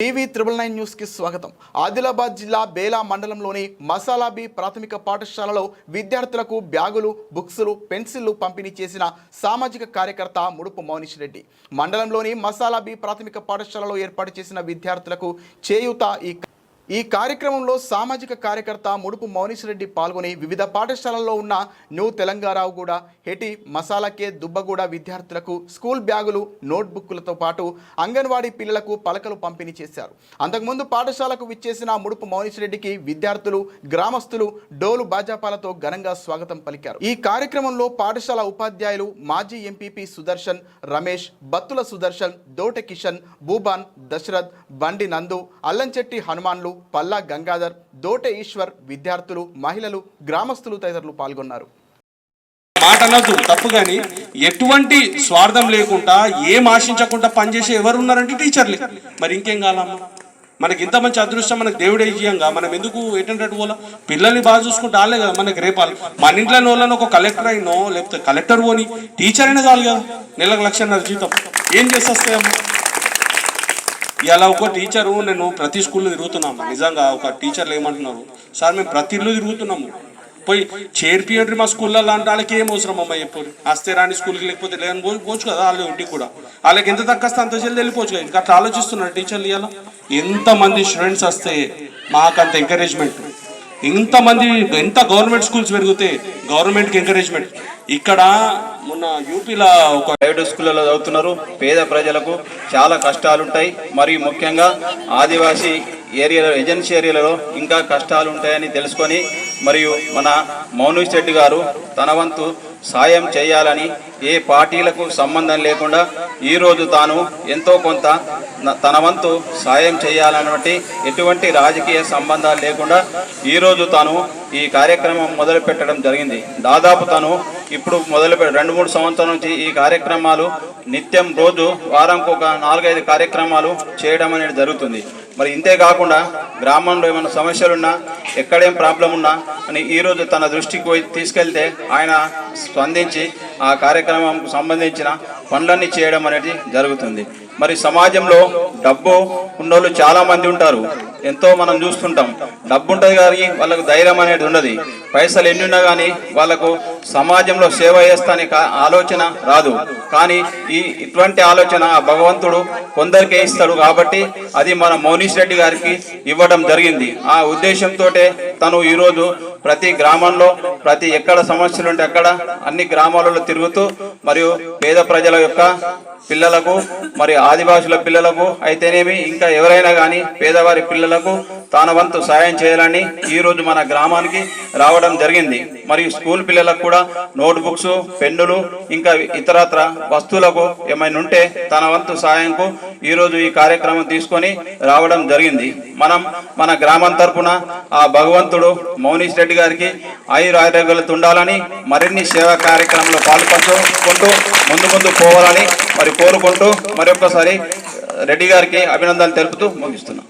TV triple nine న్యూస్కి స్వాగతం. ఆదిలాబాద్ జిల్లా బేలా మండలంలోని మసాలాబీ ప్రాథమిక పాఠశాలలో విద్యార్థులకు బ్యాగులు బుక్సులు పెన్సిళ్ళు పంపిణీ చేసిన సామాజిక కార్యకర్త ముడుపు మౌనిష్ రెడ్డి మండలంలోని మసాలాబీ ప్రాథమిక పాఠశాలలో ఏర్పాటు చేసిన విద్యార్థులకు చేయూత ఈ ఈ కార్యక్రమంలో సామాజిక కార్యకర్త ముడుపు మౌనీశ్రెడ్డి పాల్గొని వివిధ పాఠశాలల్లో ఉన్న న్యూ తెలంగాణగూడ హెటి మసాలాకే దుబ్బగూడ విద్యార్థులకు స్కూల్ బ్యాగులు నోట్బుక్లతో పాటు అంగన్వాడీ పిల్లలకు పలకలు పంపిణీ చేశారు. అంతకుముందు పాఠశాలకు విచ్చేసిన ముడుపు మౌనీశ్రెడ్డికి విద్యార్థులు గ్రామస్తులు డోలు బాజాపాలతో ఘనంగా స్వాగతం పలికారు. ఈ కార్యక్రమంలో పాఠశాల ఉపాధ్యాయులు మాజీ ఎంపీపీ సుదర్శన్ రమేష్ బత్తుల సుదర్శన్ దోట కిషన్ భూబాన్ దశరథ్ బండి నందు అల్లంచెట్టి హనుమాన్లు పల్లా గంగాధర్ దోటె ఈశ్వర్ విద్యార్థులు మహిళలు గ్రామస్తులు తదితరులు పాల్గొన్నారు. మాట అనద్దు తప్పు కానీ ఎటువంటి స్వార్థం లేకుండా ఏం ఆశించకుండా పనిచేసే ఎవరు ఉన్నారంటే టీచర్లే. మరి ఇంకేం కాలం మనకి ఇంత మంచి అదృష్టం మనకు దేవుడే ఇయ్యంగా. మనం ఎందుకు ఏంటంటే పోలా? పిల్లల్ని బాగా చూసుకుంటే వాళ్ళే కదా మనకి రేపాలి. మన ఇంట్లో వాళ్ళని ఒక కలెక్టర్ అయినో లేకపోతే కలెక్టర్ పోని టీచర్ అయినా చాలు కదా. నెలకు లక్షన్నర జీతం. ఏం చేసేస్తాయమ్మా ఇలా ఒక టీచరు నేను ప్రతి స్కూల్లో తిరుగుతున్నాము? నిజంగా ఒక టీచర్లు ఏమంటున్నారు? సార్ మేము ప్రతి ఇల్లు తిరుగుతున్నాము. పోయి చేర్పియండి మా స్కూల్లో లాంటి వాళ్ళకి ఏం అవసరం అమ్మా ఎప్పుడు? వస్తే రాని స్కూల్కి లేకపోతే లేని పోవచ్చు కదా వాళ్ళు ఇంటికి కూడా. వాళ్ళకి ఎంత తక్కువ అంత జల్ది వెళ్ళిపోవచ్చు కదా. ఇంకా అట్లా ఆలోచిస్తున్నారు టీచర్లు ఇవాళ. ఎంతమంది స్టూడెంట్స్ వస్తే మాకంత ఎంకరేజ్మెంట్ ఇంతమంది ఎంత గవర్నమెంట్ స్కూల్స్ పెరిగితే గవర్నమెంట్కి ఎంకరేజ్మెంట్ ఇక్కడ మొన్న యూపీలో ఒక ప్రైవేట్ స్కూళ్ళలో చదువుతున్నారు. పేద ప్రజలకు చాలా కష్టాలు ఉంటాయి మరియు ముఖ్యంగా ఆదివాసీ ఏరియాలో ఏజెన్సీ ఏరియాలలో ఇంకా కష్టాలు ఉంటాయని తెలుసుకొని మరియు మన మౌనీష్ రెడ్డి గారు తన వంతు సాయం చేయాలని ఏ పార్టీలకు సంబంధం లేకుండా ఈరోజు తాను ఎంతో కొంత తన వంతు సాయం చేయాలన్నటువంటి ఎటువంటి రాజకీయ సంబంధాలు లేకుండా ఈరోజు తాను ఈ కార్యక్రమం మొదలు పెట్టడం జరిగింది. దాదాపు తను ఇప్పుడు మొదలు పె- రెండు మూడు సంవత్సరాల నుంచి ఈ కార్యక్రమాలు నిత్యం రోజు వారంకు ఒక నాలుగైదు కార్యక్రమాలు చేయడం అనేది జరుగుతుంది. మరి ఇంతే కాకుండా గ్రామంలో ఏమైనా సమస్యలున్నా ఎక్కడేం ప్రాబ్లం ఉన్నా అని ఈరోజు తన దృష్టికి పోయి తీసుకెళ్తే ఆయన స్పందించి ఆ కార్యక్రమంకు సంబంధించిన పనులన్నీ చేయడం అనేది జరుగుతుంది. మరి సమాజంలో డబ్బు ఉన్నోళ్ళు చాలామంది ఉంటారు. ఎంతో మనం చూస్తుంటాం. డబ్బు ఉంటుంది కానీ వాళ్ళకు ధైర్యం అనేది ఉండదు. పైసలు ఎన్ని ఉన్నా కానీ వాళ్ళకు సమాజంలో సేవ చేస్తానే కా- ఆలోచన రాదు. కానీ ఈ ఇటువంటి ఆలోచన భగవంతుడు కొందరికే ఇస్తాడు కాబట్టి అది మన మౌనీష్ రెడ్డి గారికి ఇవ్వడం జరిగింది. ఆ ఉద్దేశంతో తను ఈరోజు ప్రతి గ్రామంలో ప్రతి ఎక్కడ సమస్యలు ఉంటే అక్కడ అన్ని గ్రామాలలో తిరుగుతూ మరియు పేద ప్రజల యొక్క పిల్లలకు మరి ఆదివాసుల పిల్లలకు అయితేనేమి ఇంకా ఎవరైనా కానీ పేదవారి పిల్లలకు తన వంతు సాయం చేయాలని ఈరోజు మన గ్రామానికి రావడం జరిగింది. మరియు స్కూల్ పిల్లలకు కూడా నోట్ బుక్స్ పెన్నులు ఇంకా ఇతరత్ర వస్తువులకు ఏమైనా ఉంటే తన వంతు సాయంకు ఈరోజు ఈ కార్యక్రమం తీసుకొని రావడం జరిగింది. మనం మన గ్రామం తరపున ఆ భగవంతుడు మౌనీష్ రెడ్డి గారికి ఆయుర ఉండాలని మరిన్ని సేవా కార్యక్రమంలో పాల్పంచుకుంటూ ముందు ముందు పోవాలని మరి కోరుకుంటూ మరొకసారి రెడ్డి గారికి అభినందనలు తెలుపుతూ ముగిస్తున్నాం.